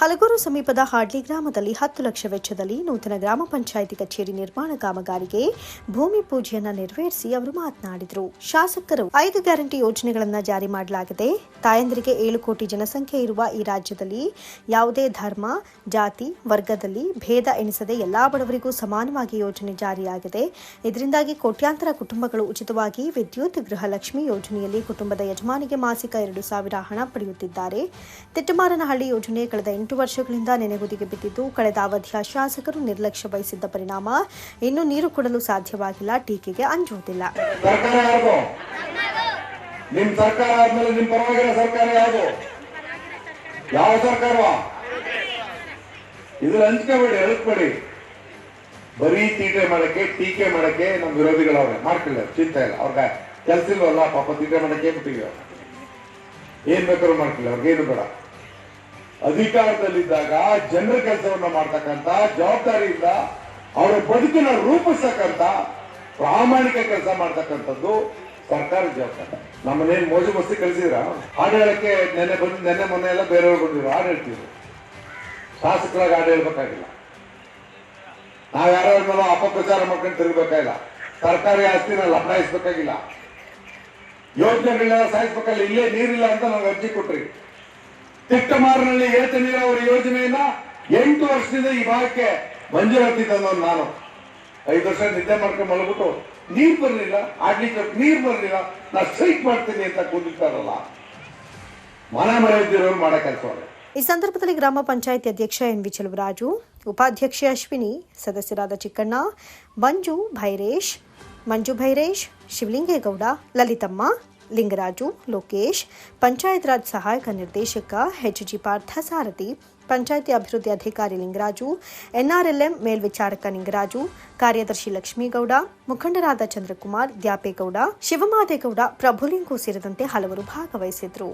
ಹಲಗೂರು ಸಮೀಪದ ಹಾಡ್ಲಿ ಗ್ರಾಮದಲ್ಲಿ ಹತ್ತು ಲಕ್ಷ ವೆಚ್ಚದಲ್ಲಿ ನೂತನ ಗ್ರಾಮ ಪಂಚಾಯಿತಿ ಕಚೇರಿ ನಿರ್ಮಾಣ ಕಾಮಗಾರಿಗೆ ಭೂಮಿ ಪೂಜೆಯನ್ನ ನೆರವೇರಿಸಿ ಅವರು ಮಾತನಾಡಿದರು. ಶಾಸಕರು ಐದು ಗ್ಯಾರಂಟಿ ಯೋಜನೆಗಳನ್ನು ಜಾರಿ ಮಾಡಲಾಗಿದೆ. ತಾಯಂದಿರಿಗೆ ಏಳು ಕೋಟಿ ಜನಸಂಖ್ಯೆ ಇರುವ ಈ ರಾಜ್ಯದಲ್ಲಿ ಯಾವುದೇ ಧರ್ಮ, ಜಾತಿ, ವರ್ಗದಲ್ಲಿ ಭೇದ ಎಣಿಸದೆ ಎಲ್ಲಾ ಬಡವರಿಗೂ ಸಮಾನವಾಗಿ ಯೋಜನೆ ಜಾರಿಯಾಗಿದೆ. ಇದರಿಂದಾಗಿ ಕೋಟ್ಯಾಂತರ ಕುಟುಂಬಗಳು ಉಚಿತವಾಗಿ ವಿದ್ಯುತ್ ಗೃಹಲಕ್ಷ್ಮಿ ಯೋಜನೆಯಲ್ಲಿ ಕುಟುಂಬದ ಯಜಮಾನಿಗೆ ಮಾಸಿಕ ಎರಡು ಸಾವಿರ ಹಣ ಪಡೆಯುತ್ತಿದ್ದಾರೆ. ತಿಟ್ಟಮಾರನಹಳ್ಳಿ ಯೋಜನೆ ಕಳೆದ ಎಂಟು ವರ್ಷಗಳಿಂದ ನೆನೆಗುದಿಗೆ ಬಿದ್ದಿದ್ದು, ಕಳೆದ ಅವಧಿಯ ಶಾಸಕರು ನಿರ್ಲಕ್ಷ್ಯ ವಹಿಸಿದ್ದ ಪರಿಣಾಮ, ಇನ್ನು ನೀರು ಕೊಡಲು ಸಾಧ್ಯವಾಗಿಲ್ಲ, ಟೀಕೆಗೆ ಅಂಜುವುದಿಲ್ಲ ನಿಮ್ ಸರ್ಕಾರ ಆದ್ಮೇಲೆ ನಿಮ್ ಪರವಾಗಿರೋ ಸರ್ಕಾರ ಯಾವುದು ಯಾವ ಸರ್ಕಾರ? ಇದ್ರ ಹಂಚ್ಕೋಬೇಡಿ ಎಳ್ಕೊಬೇಡಿ ಬರೀ ತೀಟೆ ಮಾಡಕ್ಕೆ, ಟೀಕೆ ಮಾಡಕ್ಕೆ ನಮ್ ವಿರೋಧಿಗಳವ್ರೆ. ಮಾಡ್ಕೊಳ್ಳಿ ಚಿಂತೆ ಇಲ್ಲ. ಅವ್ರಿಗೆ ಕೆಲ್ಸ ಇಲ್ವಲ್ಲ, ಪಾಪ ತೀಟೆ ಮಾಡಕ್ಕೆ ಬಿಟ್ಟಿಗೆ ಏನ್ ಬೇಕಾದ್ರೂ ಮಾಡ್ಕೊಳ್ಳಿ ಅವ್ರಿಗೇನು ಬೇಡ. ಅಧಿಕಾರದಲ್ಲಿದ್ದಾಗ ಜನರ ಕೆಲಸವನ್ನ ಮಾಡ್ತಕ್ಕಂತ ಜವಾಬ್ದಾರಿಯಿಂದ ಅವರ ಬದುಕಿನ ರೂಪಿಸ್ತಕ್ಕಂತ ಪ್ರಾಮಾಣಿಕ ಕೆಲಸ ಮಾಡ್ತಕ್ಕಂಥದ್ದು ಸರ್ಕಾರ ಜವಾಬ್ದಾರಿ. ನಮ್ಮನೇನ್ ಮೋಜು ಮಸ್ತಿ ಕಳಿಸಿದ್ರ ಹಾಡು ಹೇಳಕ್ಕೆ ನೆನ್ನೆ ಬಂದು, ನೆನ್ನೆ ಮೊನ್ನೆ ಎಲ್ಲ ಬೇರೆಯವ್ರು ಬಂದಿದ್ರು, ಹಾಡು ಹೇಳ್ತಿದ್ರು. ಶಾಸಕರಾಗಿ ಹಾಡು ಹೇಳ್ಬೇಕಾಗಿಲ್ಲ. ನಾವ್ ಯಾರೋ ಮೇಲೆ ಅಪಪ್ರಚಾರ ಮಾಡ್ಕೊಂಡು ತಿರುಗಬೇಕಾಗಿಲ್ಲ. ಸರ್ಕಾರಿ ಆಸ್ತಿನ ಲಭಾಯಿಸ್ಬೇಕಾಗಿಲ್ಲ ಯೋಜನೆಗಳನ್ನ ಸಾಯಿಸ್ಬೇಕಲ್ಲ ಇಲ್ಲೇ ನೀರಿಲ್ಲ ಅಂತ ನಮ್ಗೆ ಅರ್ಜಿ ಕೊಟ್ರಿ. ತಿಟ್ಟಮಾರಿನಲ್ಲಿ ಏತ ನೀರಾವರಿ ಯೋಜನೆಯನ್ನ ಎಂಟು ವರ್ಷದಿಂದ ಈ ಭಾಗಕ್ಕೆ ಮಂಜೂರಾತಿ ನಾನು ಐದು ವರ್ಷ ನಿದ್ದೆ ಮಾಡ್ಕೊಂಡು ಮಲಗ್ಬಿಟ್ಟು, ನೀರ್ ಬರಲಿಲ್ಲ ಆಡ್ಲಿಕ್ಕೆ ನೀರ್ ಬರಲಿಲ್ಲ, ನಾ ಸ್ಟ್ರೈಕ್ ಮಾಡ್ತೀನಿ ಅಂತ ಕೂತಿರ್ತಾರಲ್ಲ. ಮನೆ ಮನೆ ಇದ್ದಿರೋರು ಮಾಡೋ ಕೆಲಸ ಈ ಸಂದರ್ಭದಲ್ಲಿ ಗ್ರಾಮ ಪಂಚಾಯತ್ ಅಧ್ಯಕ್ಷ ಎನ್ ವಿ ಚೆಲುವರಾಜು, ಉಪಾಧ್ಯಕ್ಷೆ ಅಶ್ವಿನಿ, ಸದಸ್ಯರಾದ ಚಿಕ್ಕಣ್ಣ, ಮಂಜು ಭೈರೇಶ್ ಮಂಜು ಭೈರೇಶ್, ಶಿವಲಿಂಗೇಗೌಡ, ಲಲಿತಮ್ಮ ಲಿಂಗರಾಜು, ಲೋಕೇಶ್, ಪಂಚಾಯತ್ ರಾಜ್ ಸಹಾಯಕ ನಿರ್ದೇಶಕ ಎಚ್ ಜಿ ಪಾರ್ಥಸಾರಥಿ ಪಂಚಾಯಿತಿ ಅಭಿವೃದ್ಧಿ ಅಧಿಕಾರಿ ಲಿಂಗರಾಜು, ಎನ್ಆರ್ಎಲ್ಎಂ ಮೇಲ್ವಿಚಾರಕ ಲಿಂಗರಾಜು, ಕಾರ್ಯದರ್ಶಿ ಲಕ್ಷ್ಮೀಗೌಡ, ಮುಖಂಡರಾದ ಚಂದ್ರಕುಮಾರ್, ದ್ಯಾಪೇಗೌಡ, ಶಿವಮಾದೇಗೌಡ, ಪ್ರಭುಲಿಂಗು ಸೇರಿದಂತೆ ಹಲವರು ಭಾಗವಹಿಸಿದ್ರು.